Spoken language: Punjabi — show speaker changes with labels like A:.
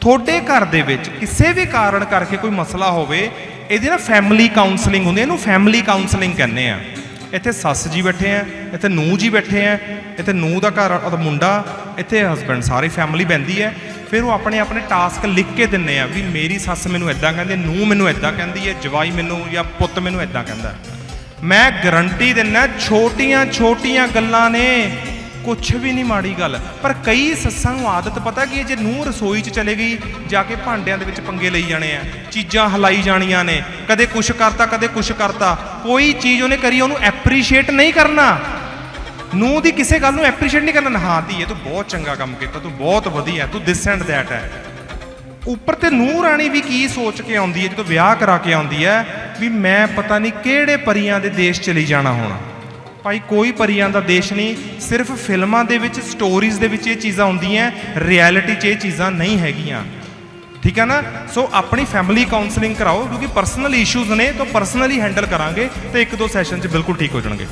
A: ਤੁਹਾਡੇ ਘਰ ਦੇ ਵਿੱਚ ਕਿਸੇ ਵੀ ਕਾਰਨ ਕਰਕੇ ਕੋਈ ਮਸਲਾ ਹੋਵੇ, ਇਹਦੀ ਨਾ ਫੈਮਿਲੀ ਕਾਉਂਸਲਿੰਗ ਹੁੰਦੀ ਹੈ। ਇਹਨੂੰ ਫੈਮਿਲੀ ਕਾਉਂਸਲਿੰਗ ਕਹਿੰਦੇ ਆ। ਇੱਥੇ ਸੱਸ ਜੀ ਬੈਠੇ ਆ, ਇੱਥੇ ਨੂੰਹ ਜੀ ਬੈਠੇ ਆ, ਇੱਥੇ ਨੂੰਹ ਦਾ ਘਰ ਉਹਦਾ ਮੁੰਡਾ, ਇੱਥੇ ਹਸਬੰਡ ਸਾਰੀ ਫੈਮਿਲੀ ਬੈੰਦੀ ਹੈ। ਫਿਰ ਉਹ ਆਪਣੇ ਆਪਣੇ ਟਾਸਕ ਲਿਖ ਕੇ ਦਿੰਨੇ ਆ ਵੀ ਮੇਰੀ ਸੱਸ ਮੈਨੂੰ ਇਦਾਂ ਕਹਿੰਦੀ, ਨੂੰਹ ਮੈਨੂੰ ਇਦਾਂ ਕਹਿੰਦੀ ਹੈ, ਜਵਾਈ ਮੈਨੂੰ ਜਾਂ ਪੁੱਤ ਮੈਨੂੰ ਇਦਾਂ ਕਹਿੰਦਾ। ਮੈਂ ਗਰੰਟੀ ਦਿੰਨਾ ਛੋਟੀਆਂ ਛੋਟੀਆਂ ਗੱਲਾਂ ਨੇ। ਕੁਛ ਵੀ ਨਹੀਂ ਮਾੜੀ ਗੱਲ। ਪਰ ਕਈ ਸੱਸਾਂ ਨੂੰ ਆਦਤ ਪਤਾ ਕਿ ਜੇ ਨੂੰਹ ਰਸੋਈ 'ਚ ਚਲੇ ਗਈ, ਜਾ ਕੇ ਭਾਂਡਿਆਂ ਦੇ ਵਿੱਚ ਪੰਗੇ ਲਈ ਜਾਣੇ ਆ, ਚੀਜ਼ਾਂ ਹਲਾਈ ਜਾਣੀਆਂ ਨੇ, ਕਦੇ ਕੁਛ ਕਰਤਾ, ਕਦੇ ਕੁਛ ਕਰਤਾ, ਕੋਈ ਚੀਜ਼ ਉਹਨੇ ਕਰੀ, ਉਹਨੂੰ ਐਪਰੀਸ਼ੀਏਟ ਨਹੀਂ ਕਰਨਾ। ਨੂੰਹ ਦੀ ਕਿਸੇ ਗੱਲ ਨੂੰ ਐਪਰੀਸ਼ੀਏਟ ਨਹੀਂ ਕਰਨਾ, ਹਾਂ ਧੀਏ, ਤੂੰ ਬਹੁਤ ਚੰਗਾ ਕੰਮ ਕੀਤਾ, ਤੂੰ ਬਹੁਤ ਵਧੀਆ, ਤੂੰ ਦਿਸ ਐਂਡ ਦੈਟ ਹੈ। ਉੱਪਰ ਤੇ ਨੂੰਹ ਰਾਣੀ ਵੀ ਕੀ ਸੋਚ ਕੇ ਆਉਂਦੀ ਹੈ, ਜਦੋਂ ਵਿਆਹ ਕਰਾ ਕੇ ਆਉਂਦੀ ਹੈ, ਵੀ ਮੈਂ ਪਤਾ ਨਹੀਂ ਕਿਹੜੇ ਪਰੀਆਂ ਦੇ ਦੇਸ਼ ਚਲੀ ਜਾਣਾ ਹੋਣਾ। ਭਾਈ, ਕੋਈ ਪਰੀਆਂ ਦਾ ਦੇਸ਼ ਨਹੀਂ, ਸਿਰਫ ਫਿਲਮਾਂ ਦੇ ਵਿੱਚ ਸਟੋਰੀਜ਼ ਦੇ ਵਿੱਚ ਇਹ ਚੀਜ਼ਾਂ ਹੁੰਦੀਆਂ ਰਿਐਲਿਟੀ 'ਚ ਇਹ ਚੀਜ਼ਾਂ ਨਹੀਂ ਹੈਗੀਆਂ। ਠੀਕ ਹੈ ਨਾ? ਸੋ ਆਪਣੀ ਫੈਮਿਲੀ ਕਾਉਂਸਲਿੰਗ ਕਰਾਓ, ਕਿਉਂਕਿ ਪਰਸਨਲ ਇਸ਼ੂਜ਼ ਨੇ, ਤਾਂ ਪਰਸਨਲੀ ਹੈਂਡਲ ਕਰਾਂਗੇ ਤੇ ਇੱਕ ਦੋ ਸੈਸ਼ਨ 'ਚ ਬਿਲਕੁਲ ਠੀਕ ਹੋ ਜਾਣਗੇ।